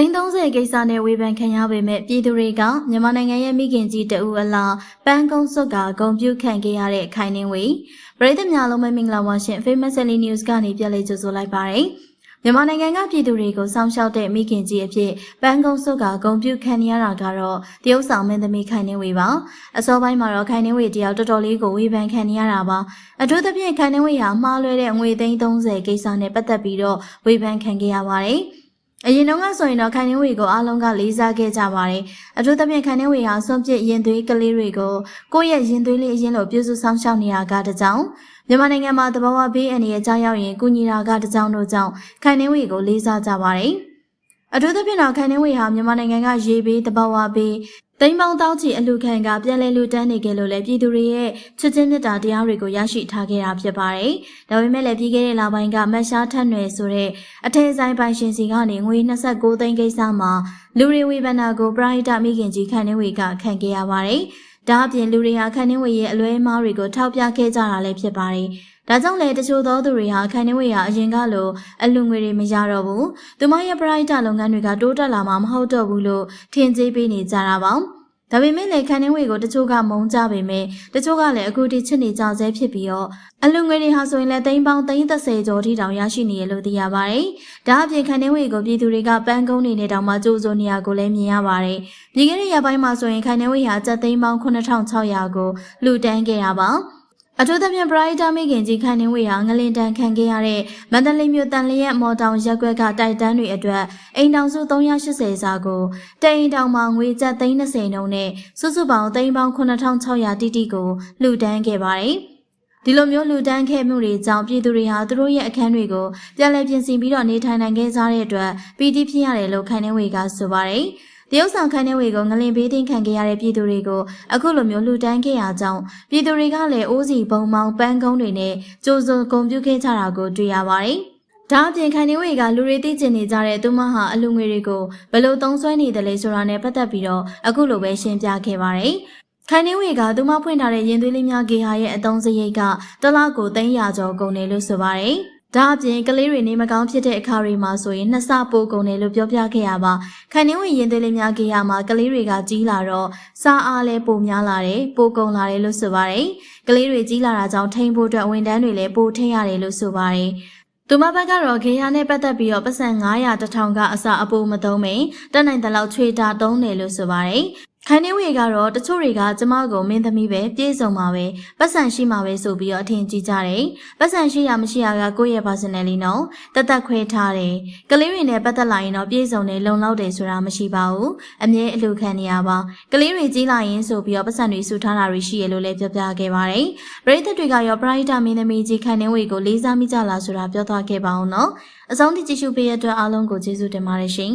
သိန်း30ကိစ္စနဲ့ဝေဖန်ခံရပေမဲ့ပြည်သူတွေကမြန်မာနိုင်ငံရဲ့မိခင်ကြီးတဦးအလားပန်းကုန်းစွတ်ကဂုံပြုတ်ခံခဲ့ရတဲ့ခိုင်နှင်းဝေပရိသတ်များလုံးပဲမင်္ဂလာပါရှင် Famous Daily News ကနေပြန်လည်ကြိုဆိုလိုက်ပါရစေမြန်မာနိုင်ငံကပြည်သူတွေကိုစောင့်ရှောက်တဲ့မိခင်ကြီးအဖြစ်ပန်းကုန်းစွတ်ကဂုံပြုတ်ခံရတာကတော့တရုတ်ဆောင်မင်းသမီးခိုင်နှင်းဝေပါအစောပိုင်းမှာတော့ခိုင်နှင်းဝေတယောက်တော်တော်လေးကိုဝေဖန်ခံရတာပါအထူးသဖြင့်ခိုင်နှင်းဝေဟာမှားလွဲတဲ့ငွေသိန်း30ကိစ္စနဲ့ပတ်သက်ပြီးတော့ဝေဖန်ခံခဲ့ရပါတယ် အရင်တုန်းကဆိုရင်တော့ခိုင်နှင်းဝေကိုအားလုံးကလေးစားခဲ့ကြပါတယ်။အထူးသဖြင့်ခိုင်နှင်းဝေဟာစွန့်ပစ်ရင်သွေးကလေးတွေကိုကိုယ့်ရဲ့ရင်သွေးလေးအရင်လိုပြုစုဆောင်ရှောက်နေတာကတကြောင်မြန်မာနိုင်ငံမှာတဘာဝဘေးအန္တရာယ်ကြောက်ရောက်ရင်ကုညီတာကတကြောင်တို့ကြောင့်ခိုင်နှင်းဝေကိုလေးစားကြပါတယ်။ အထူးသဖြင့်တော့ခိုင်နှင်းဝေဟာမြန်မာနိုင်ငံကရေဘေးတဘာဝဘေးတိမ်ပေါင်းတောင်းချီအလူခံကပြန်လဲလူတန်းနေကြလို့လည်းပြည်သူတွေရဲ့ချစ်ချင်းမြတ်တာတရားတွေကိုရရှိထားခဲ့တာဖြစ်ပါတယ်။ဒါပေမဲ့လည်းပြီးခဲ့တဲ့လပိုင်းကမတ်ရှားထက်နွယ်ဆိုတဲ့အထည်ဆိုင်ပိုင်ရှင်စီကနေငွေ29သိန်းကိစ္စမှာလူရီဝေဘနာကိုပရိုက်တာမိခင်ကြီးခန့်နှင်းဝေကခံခဲ့ရပါတယ်။ဒါအပြင်လူတွေဟာခန့်နှင်းဝေရဲ့အလွဲမားတွေကိုထောက်ပြခဲ့ကြတာလည်းဖြစ်ပါတယ်။ ဒါကြောင့်လည်းတချို့သောသူတွေဟာခန့်နှင်းဝေဟာအရင်ကလိုအလူငွေတွေမရတော့ဘူး။သူမရဲ့ပရိုက်တာလုပ်ငန်းတွေကတိုးတက်လာမှာမဟုတ်တော့ဘူးလို့ထင်ကြေးပေးနေကြတာပါ။ဒါပေမဲ့လည်းခန်းနှင်းဝေကိုတချို့ကမုန်းကြပေမဲ့တချို့ကလည်းအခုထိချစ်နေကြဆဲဖြစ်ပြီးတော့အလူငွေတွေဟာဆိုရင်လည်းသိန်းပေါင်း30ကျော်ထိတောင်ရရှိနေရလို့သိရပါတယ်။ဒါအပြင်ခန်းနှင်းဝေကိုပြည်သူတွေကပန်းကုန်းနေနေတောင်မှကြိုးစိုးနေရကိုလည်းမြင်ရပါတယ်။ပြည်ခဲ့တဲ့ရက်ပိုင်းမှာဆိုရင်ခန်းနှင်းဝေဟာကျပ်သိန်းပေါင်း9600ကိုလူတန်းခဲ့တာပါ။ အထူးသဖြင့်ပရိုက်တာမိခင်ကြီးခန့်နှင်းဝေဟာငလင်တန်ခံခဲ့ရတဲ့မန္တလေးမြို့တန်လျက်မော်တောင်ရက်ကွက်ကတိုက်တန်းတွေအတွက်အိမ်တောင်စု380စာကိုတိမ်တောင်မှာငွေကျပ်30နှုန်းနဲ့စုစုပေါင်းသိန်းပေါင်း9600တိတိကိုလှူဒန်းခဲ့ပါတယ်။ဒီလိုမျိုးလူတန်းခဲ့မှုတွေကြောင့်ပြည်သူတွေဟာသူတို့ရဲ့အခန်းတွေကိုပြန်လည်ပြင်ဆင်ပြီးတော့နေထိုင်နိုင်ခဲ့ကြတဲ့အတွက်ပီတိဖြစ်ရတယ်လို့ခိုင်နှင်းဝေကဆိုပါတယ်။ တရုတ်ဆောင်ခန်းထဲဝေကိုငလင်ဘေးတင်ခံခဲ့ရတဲ့ပြည်သူတွေကိုအခုလိုမျိုးလှူဒန်းခဲ့ရကြောင်းပြည်သူတွေကလည်းအိုးစီဘုံမောင်ပန်းကုန်းတွေနဲ့ကြိုးစုံဂုံပြုခဲ့ကြတာကိုတွေ့ရပါတယ်။ဒါအပြင်ခိုင်နေဝေကလူတွေသိကျင်နေကြတဲ့သူမဟာအလူငွေတွေကိုဘယ်လိုသုံးစွဲနေတယ်လဲဆိုတာနဲ့ပတ်သက်ပြီးတော့အခုလိုပဲရှင်းပြခဲ့ပါတယ်။ခိုင်နေဝေကသူမဖွင့်ထားတဲ့ရင်သွေးလေးများဂေဟာရဲ့အတုံးစရိတ်ကတလောက်ကို300ကျော်ကုန်တယ်လို့ဆိုပါတယ်။ ဒါအပြင်ကလေးတွေနေမကောင်းဖြစ်တဲ့အခါတွေမှာဆိုရင်နှစ်ဆပိုကုန်တယ်လို့ပြောပြခဲ့ရပါခိုင်နှင်းဝင်ရင်သွေးလေးများခဲ့ရမှာကလေးတွေကကြီးလာတော့စားအားလည်းပိုများလာတယ်ပိုကုန်လာတယ်လို့ဆိုပါတယ်ကလေးတွေကြီးလာတာကြောင့်ထိန်ဖို့အတွက်ဝန်တန်းတွေလည်းပိုထိန်ရတယ်လို့ဆိုပါတယ်သူမဘက်ကတော့ခေယာနဲ့ပတ်သက်ပြီးတော့ပတ်စံ900တထောင်ကအစအပိုမသုံးမိန်တက်နိုင်တဲ့လောက်ချွေတာသုံးတယ်လို့ဆိုပါတယ် ခိုင်နေဝေကတော့တချို့တွေကကျမကိုမင်းသမီးပဲပြေးစုံမှာပဲပတ်စံရှိမှာပဲဆိုပြီးတော့အထင်ကြီးကြတယ်ပတ်စံရှိရမရှိရကကိုယ့်ရဲ့ personality နော်တသက်ခွဲထားတယ်ကလေးတွေနဲ့ပတ်သက်လာရင်တော့ပြေးစုံတယ်လုံလောက်တယ်ဆိုတာမရှိပါဘူးအမြဲအလူခံနေရပါကလေးတွေကြီးလာရင်ဆိုပြီးတော့ပတ်စံတွေစုထားတာတွေရှိရလို့လည်းပြောပြခဲ့ပါတယ်ပရိသတ်တွေကရောပရိဒမင်းသမီးကြီးခိုင်နေဝေကိုလေးစားမိကြလားဆိုတာပြောသွားခဲ့ပါအောင်နော်အဆုံးထိကြည့်ရှုပေးရတဲ့အတွက်အားလုံးကိုကျေးဇူးတင်ပါတယ်ရှင်